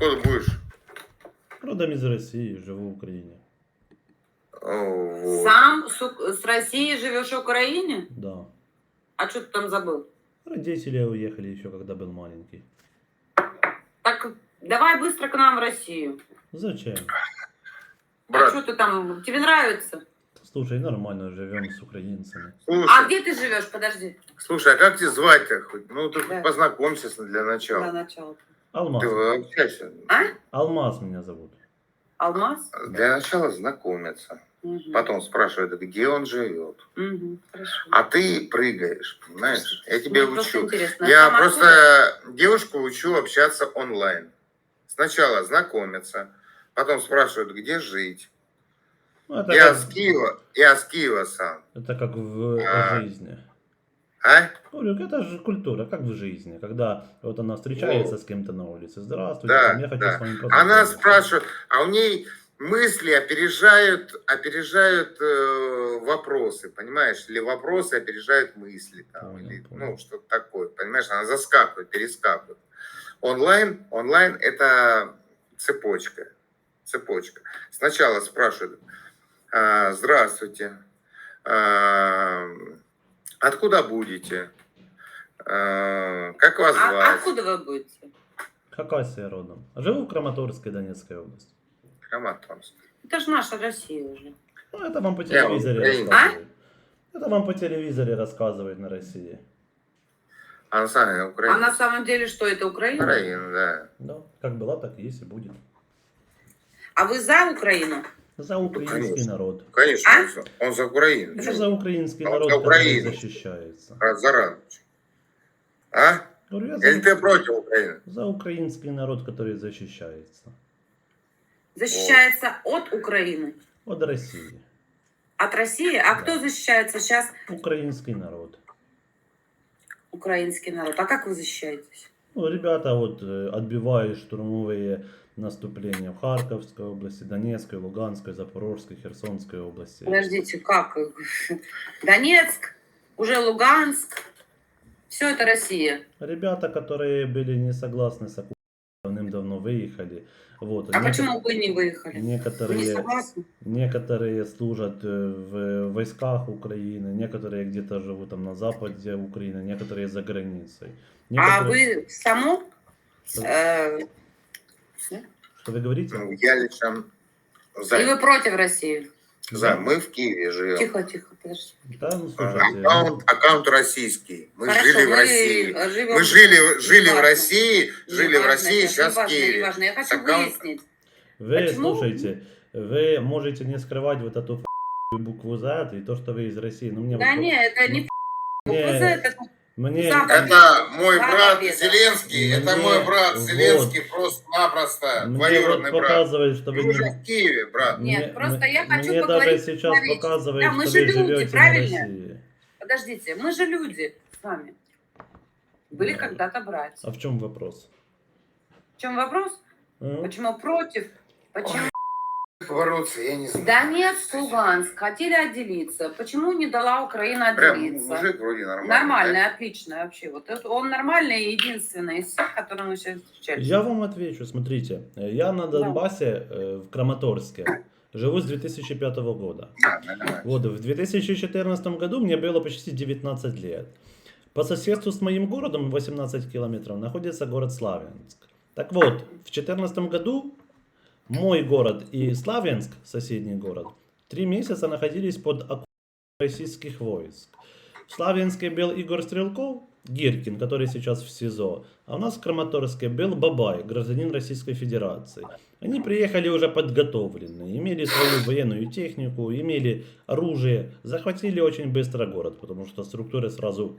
Откуда будешь? Родом из России, живу в Украине. Вот. Сам с, Ук- с России живешь в Украине? Да. А что ты там забыл? Родители уехали еще, когда был маленький. Так давай быстро к нам в Россию. Зачем? А Брат, что ты там? Тебе нравится? Слушай, нормально живем с украинцами. А слушай, где ты живешь? Подожди. слушай, а как тебя звать-то хоть? Ну, ты Да. познакомься с- для Для начала. начала. Алмаз. Ты общайся. А? Алмаз меня зовут. Алмаз? Для начала знакомиться. Мгм. Потом спрашивают, где он живет. Хорошо. А ты прыгаешь, понимаешь? Я тебе Мне просто учу. интересно. Я просто девушку учу общаться онлайн. Сначала знакомиться, потом спрашивают, где жить. Ну, это, Я как, с Киева, я с Киева сам. это как в А. жизни. А? Говорю, это же культура, как в жизни. Когда вот она встречается с кем-то на улице. Здравствуйте, Да, там, я хочу да. с вами Она познакомиться. спрашивает, а у ней мысли опережают, опережают э, вопросы, понимаешь? Или вопросы опережают мысли. Там, Понял, или, понял. ну, что-то такое, понимаешь? Она заскакивает, перескакивает. Онлайн, онлайн это цепочка. Цепочка. Сначала спрашивают, «А, здравствуйте, а, откуда будете? А, как вас А звать? откуда вы будете? Хакасия родом. Живу в Краматорской Донецкой области. Краматорск. Это же наша Россия уже. Ну, это вам по Я телевизоре Украина. рассказывают. Это вам по телевизоре рассказывают на России. А на самом деле А Украина. на самом деле что это Украина? Украина, да. Да, как была, так и есть и будет. А вы за Украину? За украинский конечно. народ. Конечно, А? он, за, он за Украину. Это за украинский А народ, за который Украину. защищается. Брат, зараза. А? Говорю, я за, Или ты против Украины? за украинский народ, который защищается. Защищается от Украины? От России. От России? А Да. кто защищается сейчас? Украинский народ. Украинский народ. А как вы защищаетесь? Ну, ребята вот отбивают штурмовые наступления в Харьковской области, Донецкой, Луганской, Запорожской, Херсонской области. Подождите, как? Донецк, уже Луганск. Все это Россия. Ребята, которые были не согласны с оккупацией, давным-давно выехали. Вот. А Нек- почему вы не выехали? Вы не Некоторые, согласны? некоторые служат э, в войсках Украины, некоторые где-то живут там на западе Украины, некоторые за границей. А Некоторые- вы само? э, Что вы говорите? Ну, я лично за. и вы против России? за. Мы в Киеве живем. Тихо, тихо, подожди. Да, ну А, слушайте. Аккаунт, аккаунт российский. Мы Хорошо, жили в мы России. живем- Мы жили, жили в Неважно. России, жили в Неважно, России, это сейчас в неважно, Киеве. неважно. Я хочу Аккаунт- выяснить. Вы Почему? слушайте, вы можете не скрывать вот эту букву Z и то, что вы из России. Ну, мне Да вот- не, это не мне- буква Z, это мне. Это мой брат. Зеленский, это Мне- мой брат вот. Зеленский, просто-напросто двоюродный вот брат. показывает, что вы уже не... в Киеве, брат. Нет, мне- просто я хочу Мне даже поговорить сейчас человечески. показывает, Да, мы что же вы люди, правильно? России. Подождите, мы же люди с вами. Были Да. когда-то братья. А в чем вопрос? В чем вопрос? А? Почему против? Почему Бороться, я не знаю. Донецк, Луганск хотели отделиться? Почему не дала Украина Прям отделиться? мужик вроде нормальный. Нормальный, отлично вообще. Вот это он нормальный и единственный из всех, которые мы сейчас встречали. Я вам отвечу, смотрите. Я на Донбассе, э, в Краматорске, живу с 2005 года. да? Да, нормально. Вот, в 2014 году мне было почти 19 лет. По соседству с моим городом, 18 километров, находится город Славянск. Так вот, в 2014 году мой город и Славянск, соседний город, три месяца находились под оккупацией российских войск. В Славянске был Игорь Стрелков, Гиркин, который сейчас в СИЗО, а у нас в Краматорске был Бабай, гражданин Российской Федерации. Они приехали уже подготовленные, имели свою военную технику, имели оружие, захватили очень быстро город, потому что структуры сразу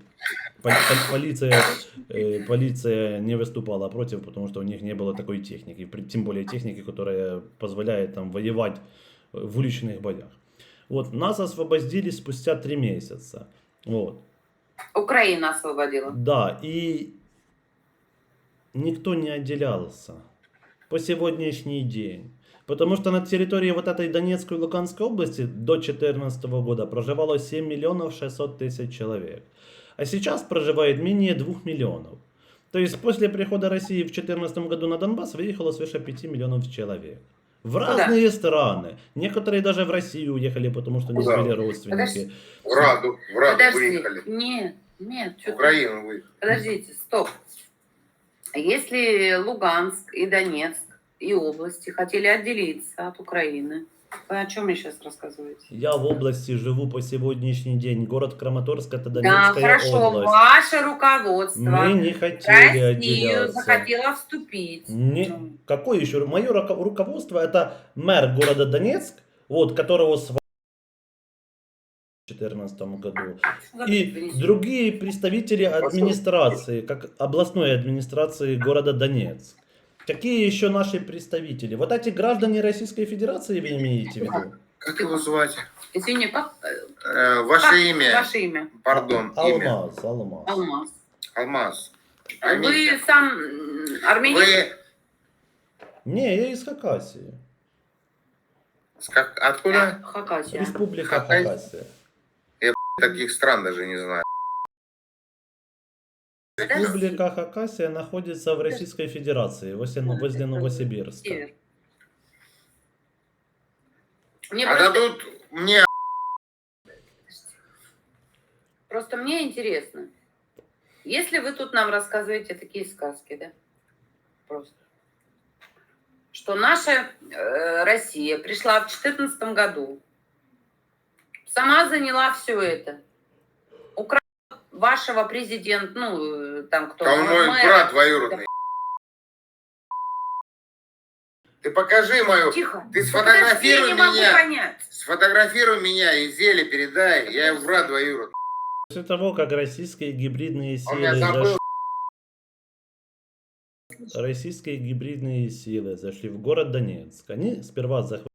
пол- пол- полиция, э, полиция не выступала против, потому что у них не было такой техники, тем более техники, которая позволяет там воевать в уличных боях. Вот, нас освободили спустя три месяца. Вот. Украина освободила. Да, и никто не отделялся по сегодняшний день. Потому что на территории вот этой Донецкой и Луганской области до 2014 года проживало 7 миллионов 600 тысяч человек. А сейчас проживает менее 2 миллионов. То есть после прихода России в 2014 году на Донбасс выехало свыше 5 миллионов человек. В разные страны. Некоторые даже в Россию уехали, потому что не Куда? успели родственники. Подожди. В Раду, в Раду Подожди. выехали. Нет, нет, В Украину выехали. Подождите, стоп. Если Луганск и Донецк и области хотели отделиться от Украины, вы о чем мне сейчас рассказываете? Я в области живу по сегодняшний день. Город Краматорск это Да, Донецкая хорошо, область. ваше руководство Мы не хотели Россию отделяться. захотело вступить. Не- Какое еще? Мое руко- руководство это мэр города Донецк, вот, которого с в 2014 году. И другие представители администрации, как областной администрации города Донецк. Какие еще наши представители? Вот эти граждане Российской Федерации вы имеете в виду? Как его звать? Извини, как э, ваше как имя. ваше имя? Пардон, имя. Алмаз, Алмаз. Алмаз. Алмаз. Вы сам армянин? Вы Не, я из Хакасии. с как, откуда? Хакасия. Республика Хакасия. Хакасия. Таких стран даже не знаю. Республика Хакасия находится в Российской Федерации, возле, возле Новосибирска. Мне А просто, дадут мне просто мне интересно, если вы тут нам рассказываете такие сказки, да? Просто. Что наша э, Россия пришла в 2014 году, сама заняла все это, вашего президента, ну, э, там кто, там мой мэра. брат двоюродный. Ты покажи мою, Тихо. Ты сфотографируй подожди, я не могу меня. понять. сфотографируй меня и Зеле передай, я его брат двоюродный. После того, как российские гибридные силы зашли, российские гибридные силы зашли в город Донецк, они сперва захватили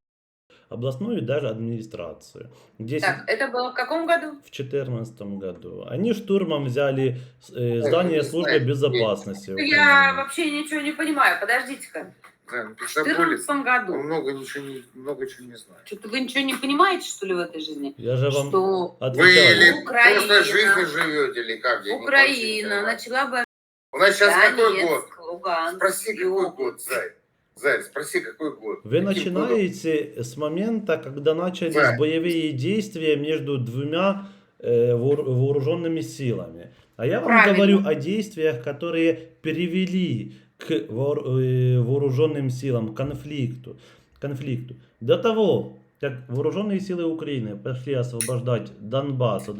областную даже администрацию. Где Так, это было в каком году? в 2014 году. Они штурмом взяли э, Да, здание службы знаю. безопасности. Я Украины. вообще ничего не понимаю. Подождите-ка. Да, ну, В пиздоболец. 2014 году. Он много ничего не, много чего не знает. Что-то вы ничего не понимаете, что ли, в этой жизни? Я же вам Что Вы отвечаю. или Украина. просто жизнью живете, или как? Я Украина начала бы У нас сейчас какой год? Донецк, Луганск. Спроси, и какой год, Зай. Зай, спроси, какой год. Вы Каким начинаете с момента, когда начались Да. боевые действия между двумя э, воор- вооруженными силами. А я вам Правильно. говорю о действиях, которые перевели к э, вооруженным силам, конфликту, конфликту. До того, как вооруженные силы Украины пошли освобождать Донбасс от.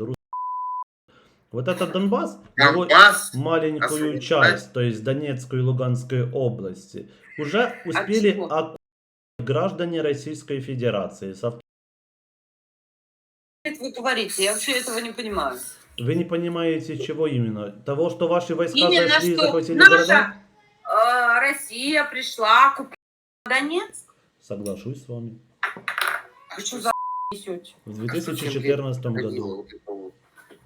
Вот этот Донбасс, его Донбасс? маленькую освобождать? часть, то есть Донецкую и Луганской области, уже успели чего? оккупировать граждане Российской Федерации. Это вы говорите? Я вообще этого не понимаю. Вы не понимаете, чего именно? Того, что ваши войска Именно зашли и захватили наша города? э, Россия пришла, купила Донецк. Соглашусь с вами. Вы что за несете? В А что, 2014 чем году. ходила вот это вот?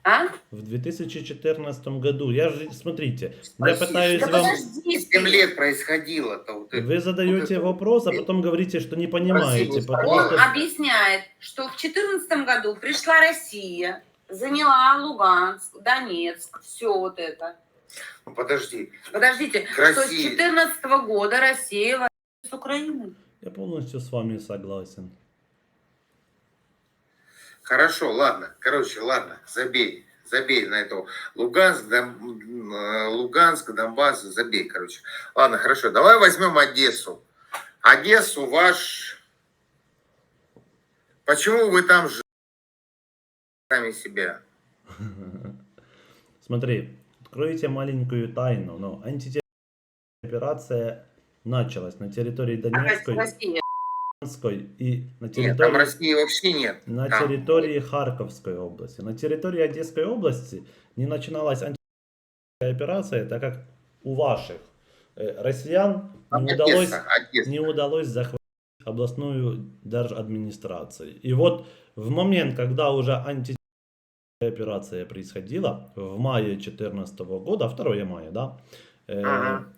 А? В 2014 году. Я же, смотрите, я Спроси, пытаюсь Да вам... подожди Семь ты. лет происходило-то вот это. Вы задаете это- вопрос, а потом говорите, что не понимаете. Спасибо. Потому Он что... объясняет, что в 2014 году пришла Россия, заняла Луганск, Донецк, все вот это. Ну, подожди. Подождите, К что с России. 2014 года Россия воюет с Украиной. Я полностью с вами согласен. Хорошо, ладно. Короче, ладно, забей. Забей на этого. Луганск, Дон- э, Луганск, Донбасс, забей, короче. Ладно, хорошо. Давай возьмем Одессу. Одессу ваш... Почему вы там живете сами себя? Смотри, откройте маленькую тайну, но антитеррористическая операция началась на территории Донецкой. Луганской и на Нет, там территории, России вообще нет. на Там. территории Харьковской области. На территории Одесской области не начиналась антитеррористическая операция, так как у ваших э, россиян Там не удалось, Одесса, не удалось захватить областную держадминистрацию. И вот в момент, когда уже антитеррористическая операция происходила, в мае 2014 года, 2 мая, да, Э, Ага.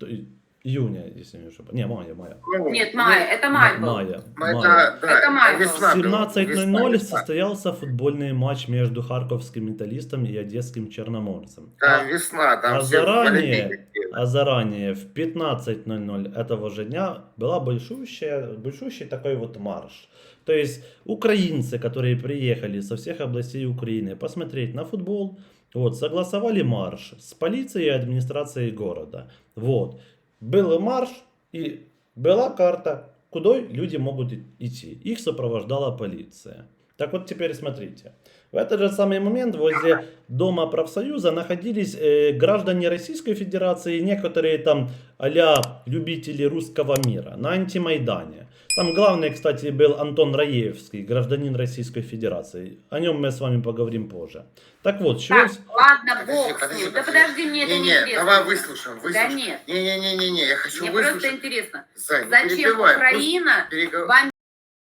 Июня, если не ошибаюсь, не, мая, мая. Нет, май, это май был. Мая. мая. это, да, Это май был. весна В была, 17.00 весна, состоялся футбольный матч между харьковским металлистом и одесским черноморцем. Там весна, там а все заранее- а заранее в 15.00 этого же дня была большущая, большущий такой вот марш. То есть украинцы, которые приехали со всех областей Украины посмотреть на футбол, вот, согласовали марш с полицией и администрацией города. Вот. Был марш и была карта, куда люди могут идти. Их сопровождала полиция. Так вот теперь смотрите. В этот же самый момент возле Дома профсоюза находились э, граждане Российской Федерации, некоторые там а любители русского мира на антимайдане. Там главный, кстати, был Антон Раевский, гражданин Российской Федерации. О нем мы с вами поговорим позже. Так вот, чего... Так, ладно, Подожди, бог подожди, ним. Да подожди. подожди, мне это не Не-не, интересно. давай выслушаем, Да выслушаем. нет, Не-не-не-не, я хочу мне просто выслушать. интересно. Зай, не Зачем перебивай, Украина пусть перегов- бомбит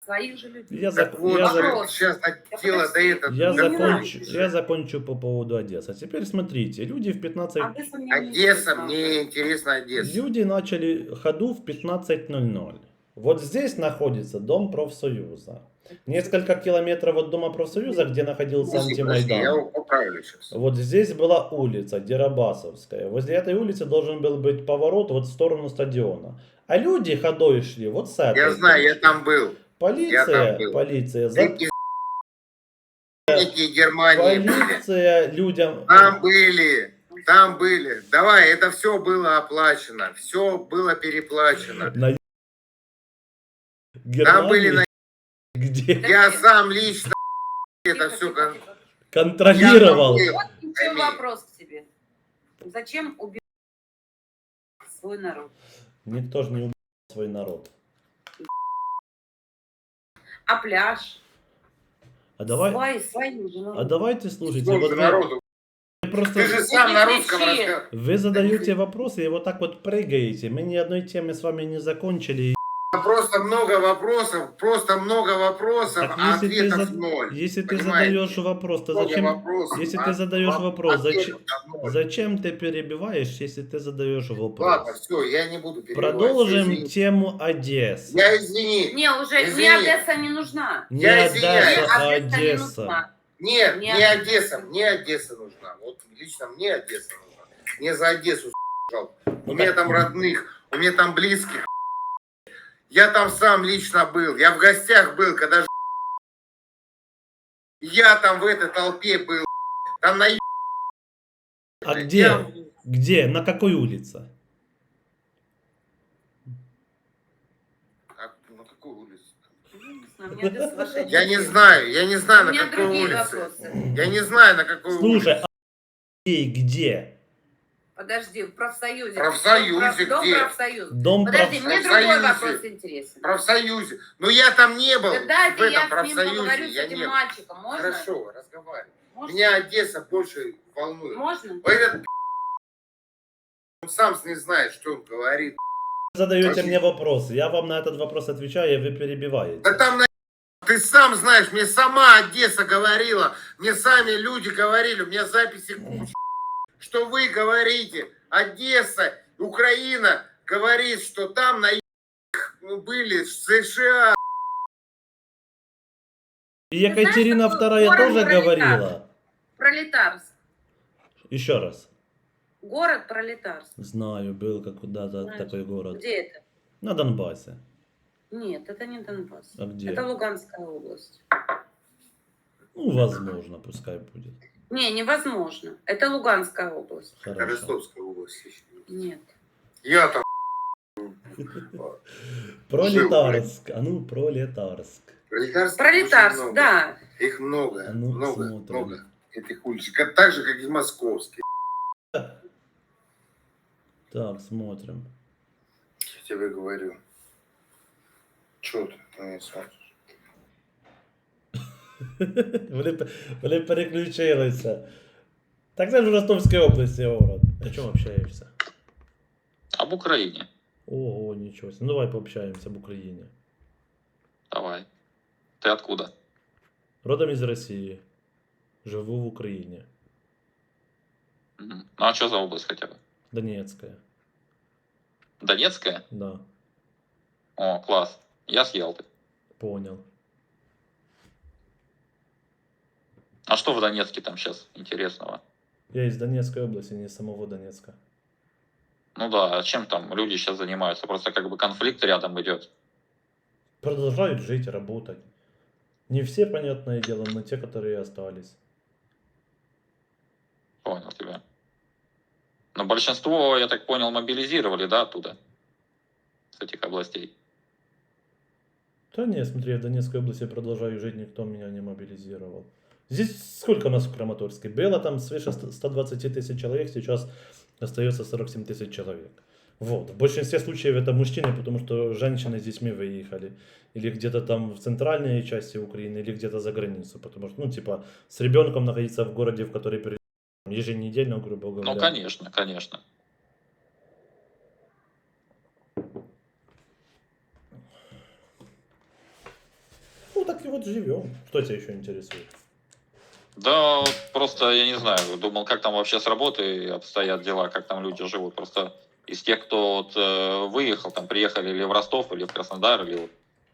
своих же людей? Я, зак- вот, я, зак- сейчас Да дело до этого. я не закончу, надо. я закончу по поводу Одессы. А теперь смотрите, люди в 15... Одесса мне не Одесса, интересна. мне интересно Одесса. Люди начали ходу в 15.00. Вот здесь находится Дом профсоюза. Несколько километров от Дома профсоюза, где находился антимайдан. Вот здесь была улица Дерабасовская. Возле этой улицы должен был быть поворот вот в сторону стадиона. А люди ходой шли вот с этой. Я знаю, я там был. Полиция, был. полиция, за- Германии были. полиция людям... Там были. Там были. Давай, это все было оплачено. Все было переплачено. На... Там были на... где Я сам лично это все... тихо. контролировал. Я был. Вот еще Пойми. вопрос к тебе. Зачем убивать свой народ? Никто же не убил свой народ. А пляж? А давай, Свои, свои же народ. а давайте слушайте. Вот вы, народу? просто Ты же сам на русском кричи. вы задаете вопросы и вот так вот прыгаете. Мы ни одной темы с вами не закончили. Просто много вопросов, просто много вопросов, Так а если ты ответов за- ноль. Если ты задаешь вопрос, то Много зачем, вопросов, если а ты задаешь вопрос, зачем, зачем ты перебиваешь, если ты задаешь вопрос? Ладно, все, я не буду перебивать. Продолжим Извини. тему Одессы. Я извини. Не, уже Извини. мне Одесса не нужна. Не Я извиняюсь. Одесса, а Одесса не Одесса. нужна. Нет, Не не Одесса, мне Одесса нужна. Вот лично мне Одесса нужна. Мне за Одессу жалко. У Ну меня так- там родных, у меня там близких. Я там сам лично был. Я в гостях был, когда ж- я там в этой толпе был. Там на А Я- где? Где? На какой улице? А, на какой улице? Я не знаю, я не знаю, на какой улице. Я не знаю, на какой Слушай, улице. а где? где? Подожди, в профсоюзе. Профсоюзе Дом где? профсоюз. Дом Подожди, проф- мне другой вопрос интересен. Профсоюзе. Но я там не был. Да в дайте этом я с ним профсоюзе. поговорю с Я этим не был. мальчиком. Можно? Хорошо, разговаривай. Можно? Меня Одесса больше волнует. Можно? Этот он сам не знает, что он говорит. Вы задаете Подожди. мне вопросы. Я вам на этот вопрос отвечаю, и вы перебиваете. Да там на... Ты сам знаешь, мне сама Одесса говорила, мне сами люди говорили, у меня записи куча, что вы говорите, Одесса, Украина говорит, что там на ну, были в США. И Екатерина знаешь, II тоже говорила. Пролетарск. Еще раз. Город Пролетарск. Знаю, был как куда-то Знаешь, такой город. Где это? На Донбассе. Нет, это не Донбасс. А где? Это Луганская область. Ну, возможно, пускай будет. Не, невозможно. Это Луганская область. Хорошо. Ростовская область. еще. Нет. Я там Пролетарск. А ну, пролетарск. Пролетарск, очень много. да. Их много, А ну, много, смотрим. много этих улиц. Как- Так же, как и московские. Так, смотрим. Я тебе говорю. Че ты на меня смотришь? Вони, пе- вони переключилися. Так це ж в Ростовській області город. О чому общаєшся? Об Украине. Ого, нічого. себе. Ну давай пообщаємося в Україні. Давай. Ты откуда? Родом із Росії. Живу в Україні. Мгм. Ну а что за область хотя бы? Донецька. Донецкая? Да, О, класс. Я с Ялты. понял. А что в Донецке там сейчас интересного? Я из Донецкой области, не из самого Донецка. Ну да, а чем там люди сейчас занимаются? Просто как бы конфликт рядом идет. Продолжают жить, работать. Не все, понятное дело, но те, которые остались. Понял тебя. Но большинство, я так понял, мобилизировали, да, оттуда? С этих областей. Да не, смотри, я в Донецкой области продолжаю жить, никто меня не мобилизировал. Здесь сколько у нас в Краматорске? Было там свыше 120 тысяч человек, сейчас остается 47 тысяч человек. Вот. В большинстве случаев это мужчины, потому что женщины с детьми выехали. Или где-то там в центральной части Украины, или где-то за границу. Потому что, ну, типа, с ребенком находиться в городе, в который пере- еженедельно, грубо говоря. Ну, конечно, конечно. Ну, так и вот живем. Что тебя еще интересует? Да, просто, я не знаю, думал, как там вообще с работой обстоят дела, как там люди живут. Просто из тех, кто вот, э, выехал, там приехали или в Ростов, или в Краснодар, или вот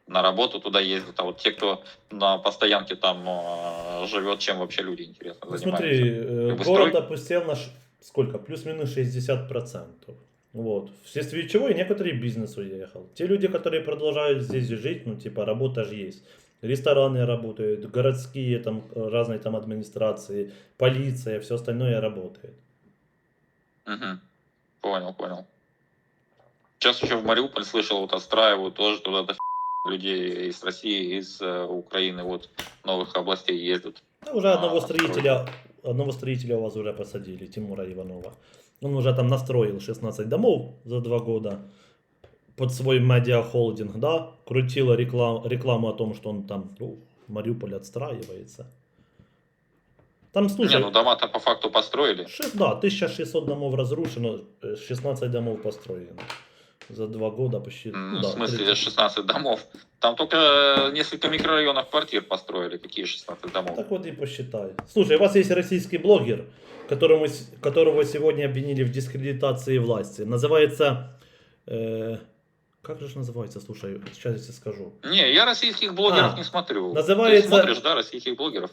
на работу туда ездят, а вот те, кто на постоянке там э, живет, чем вообще люди, интересно, Ну, занимаются? смотри, э, город строй- опустел на ш- сколько? Плюс-минус 60%. Вот. Вследствие чего и некоторый бизнес уехал. Те люди, которые продолжают здесь жить, ну, типа, работа же есть. Рестораны работают, городские, там, разные там администрации, полиция, все остальное работает. Мгм. Понял, понял. Сейчас еще в Мариуполь слышал, вот отстраивают тоже туда до людей из России, из э, Украины, вот новых областей ездят. Ну, уже А, одного строить. строителя, одного строителя у вас уже посадили, Тимура Иванова. Он уже там настроил 16 домов за два года под свой медиахолдинг, да, крутила реклам, рекламу о том, что он там, ну, Мариуполь отстраивается. Там, слушай, Не, ну дома-то по факту построили. шесть- да, 1600 домов разрушено, э, 16 домов построено. За два года почти. М, ну в да, смысле 30. 16 домов. Там только э, несколько микрорайонов квартир построили. Какие 16 домов? Так вот и посчитай. Слушай, у вас есть российский блогер, которому, которого сегодня обвинили в дискредитации власти. Называется... э, как же ж называется, слушай, сейчас я тебе скажу. Не, я российских блогеров А, не смотрю. называется- Ты смотришь, да, российских блогеров?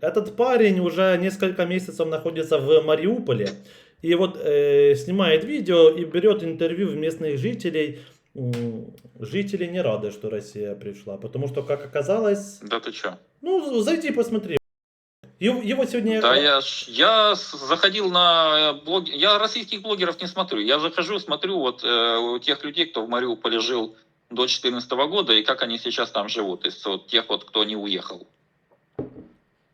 Этот парень уже несколько месяцев находится в Мариуполе. И вот э, снимает видео и берет интервью в местных жителей. М, Жители не рады, что Россия пришла. Потому что, как оказалось... Да ты чё? Ну, зайди посмотри. Его, его сегодня... Да я, я заходил на э, блог... Я российских блогеров не смотрю. Я захожу, смотрю вот э, у тех людей, кто в Мариуполе жил до 2014 года, и как они сейчас там живут. Есть вот тех вот, кто не уехал.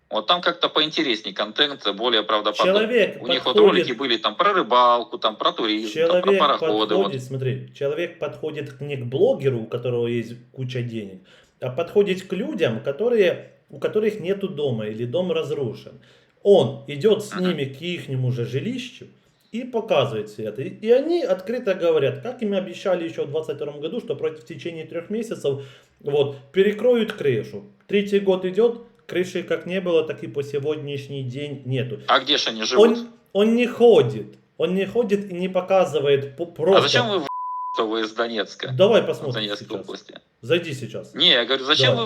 Вот там как-то поинтересней контент, более правдоподобный. Человек У них вот подходит- ролики были там про рыбалку, там про туризм, там, про Человек пароходы. подходит, Вот. смотри, человек подходит не к блогеру, у которого есть куча денег, а подходит к людям, которые, у которых нету дома или дом разрушен. Он идет с ними к ихнему же жилищу и показывает все это. И, они открыто говорят, как им обещали еще в 2022 году, что против в течение трех месяцев вот, перекроют крышу. Третий год идет, крыши как не было, так и по сегодняшний день нету. А где же они живут? Он, он не ходит. Он не ходит и не показывает по- просто. А зачем вы что вы из Донецка? Давай посмотрим Донецкой сейчас. области. Зайди сейчас. Не, я говорю, зачем Давай. вы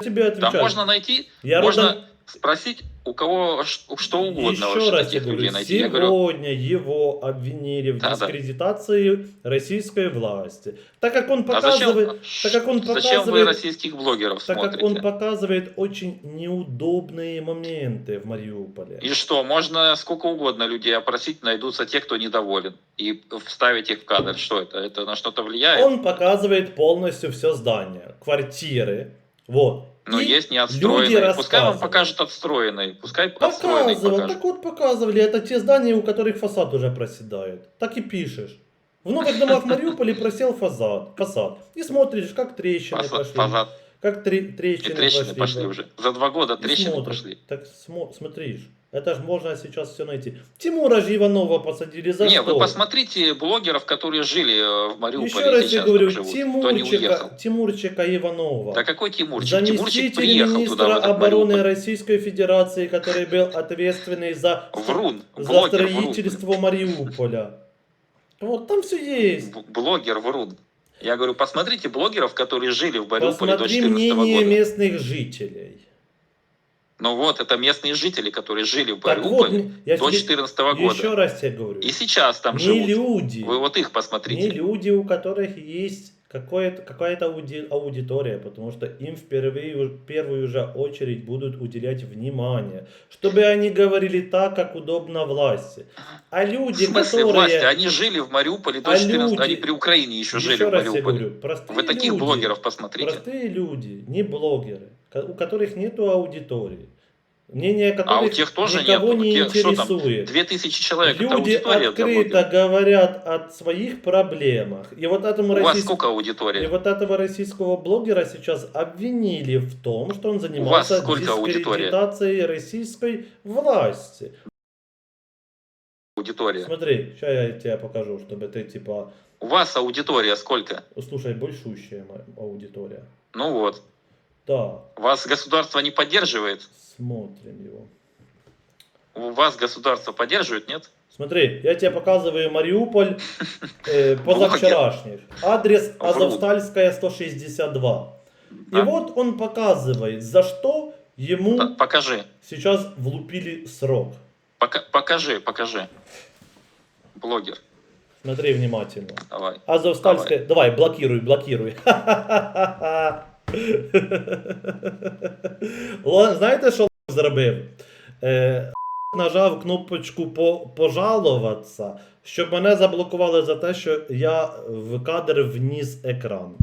тебе отвечаю. можно найти, Я можно родом- спросить у кого что угодно Еще раз я говорю, найти. Я говорю, сегодня его обвинили в Да-да. дискредитации российской власти. Так как он а зачем, показывает, так как он зачем вы показывает- российских блогеров так как он показывает очень неудобные моменты в Мариуполе. И что, можно сколько угодно людей опросить, найдутся те, кто недоволен. И вставить их в кадр. Что это? Это на что-то влияет? Он показывает полностью все здание, квартиры. Вот. Но И есть неотстроенные. Пускай вам покажут отстроенные. Пускай отстроенные покажут. так вот показывали, это те здания, у которых фасад уже проседает. Так и пишешь. В новых домах Мариуполя просел фасад, фасад. И смотришь, как трещины Фасад, пошли. фасад. Как тре- И трещины, трещины пошли да. уже. За два года И трещины смотришь. пошли. Так смо- смотришь. Это же можно сейчас все найти. Тимура же Иванова посадили за Не, что? вы посмотрите блогеров, которые жили э, в Мариуполе Еще раз я говорю, живут. Тимурчика, Тимурчика Иванова. Да какой Тимурчик? Тимурчик Заместитель приехал министра туда, обороны Мариуполь. Российской Федерации, который был ответственный за, Врун, за блогер Врун. строительство Мариуполя. Вот там все есть. Б- Блогер Врун. Я говорю, посмотрите блогеров, которые жили в Мариуполе до Посмотри 2014 мнение года. местных жителей. Ну вот, это местные жители, которые жили в вот, Мариуполе я до тебе 2014 года. еще раз тебе говорю. И сейчас там не живут. люди. Вы вот их Не посмотрите. люди, у которых есть какая-то ауди- аудитория, потому что им в первую, в первую же очередь будут уделять внимание, чтобы они говорили так, как удобно власти. А В люди, смысле которые... власти? Они жили в Мариуполе до А 14 люди- Они при Украине еще жили Еще в раз я Мариуполе. говорю, Вы таких люди, блогеров посмотрите. Простые люди, не блогеры, у которых нету аудитории. Мнение которых А у тех тоже никого нету. не Те- что там, интересует. 2000 человек, Люди открыто говорят о своих проблемах. И вот этому У вас российскому сколько И аудитория? вот этого российского блогера сейчас обвинили в том, что он вас занимался дискредитацией российской власти. Аудитория. Смотри, сейчас я тебе покажу, чтобы ты типа, У вас аудитория сколько? слушай, большущая аудитория. Ну вот. Да, Вас государство не поддерживает? смотрим его. Вас государство поддерживает, нет? Смотри, я тебе показываю Мариуполь э, позавчерашний. Адрес. Азовстальская 162. И Да. вот он показывает, за что ему Да, Покажи. сейчас влупили срок. Пока- покажи, покажи. Блогер. Смотри внимательно. Давай. Азовстальская. Давай, блокируй, блокируй. Знаєте, що зробив? Е, нажав кнопочку по, пожалуватися, щоб мене заблокували за те, що я в кадр вніс екран.